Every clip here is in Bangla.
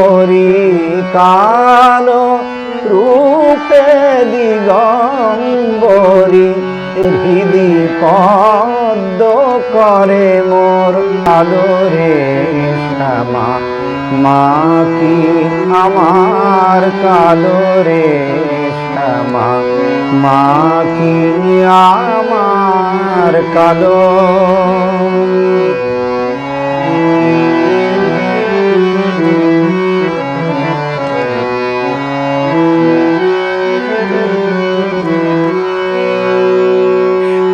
দিগম্বরী কালো রূপে দিগম্বরী, হৃদি পদ্ম করে মোর আলো রে শ্যামা। মা কি আমার কালো রে শ্যামা? মা কি আমার কালো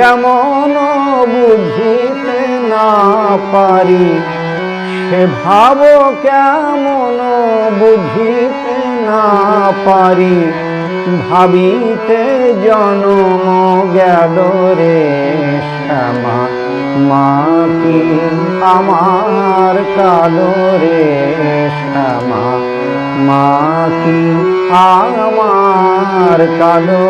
কেমন বুঝিতে না পারি? সে ভাব কেমন বুঝিতে না পারি? ভাবিতে জনম গেল রে শ্যামা মা কি আমার কালো রে শ্যামা মা কি আমার কালো।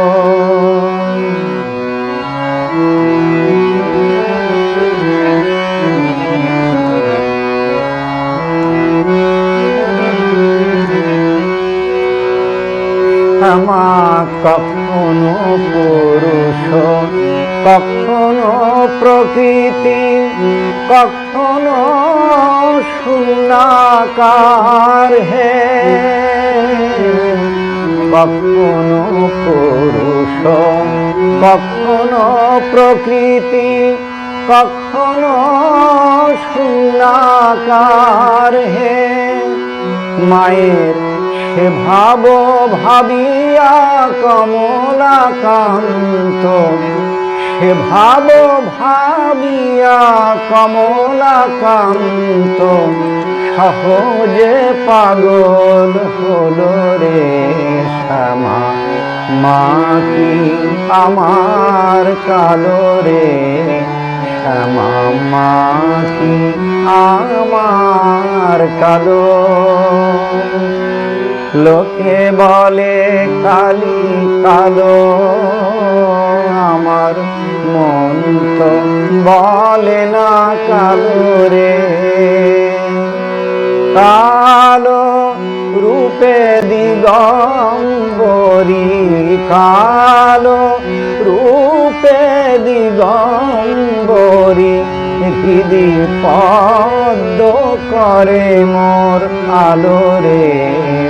ক্ষমা কখনো পুরুষ, কখনো প্রকৃতি, কখনো শূন্যাকার হে। কখনো পুরুষ, কখনো প্রকৃতি, কখনো শূন্যাকার হে। মায়ের সে ভাব ভাবিয়া কমলাকান্ত, সে ভাব ভাবিয়া কমলাকান্ত, সহজে পাগল হলো রে শ্যামা। মা কি আমার কালো রে শ্যামা? মা কি আমার কালো? লোকে বলে, কালি কালো। আমার মন তো বলে না কালো রে। কালো রূপে দিগম্বরী, কালো রূপে দিগম্বরী, হৃদি পদ্ম করে মোর আলো রে।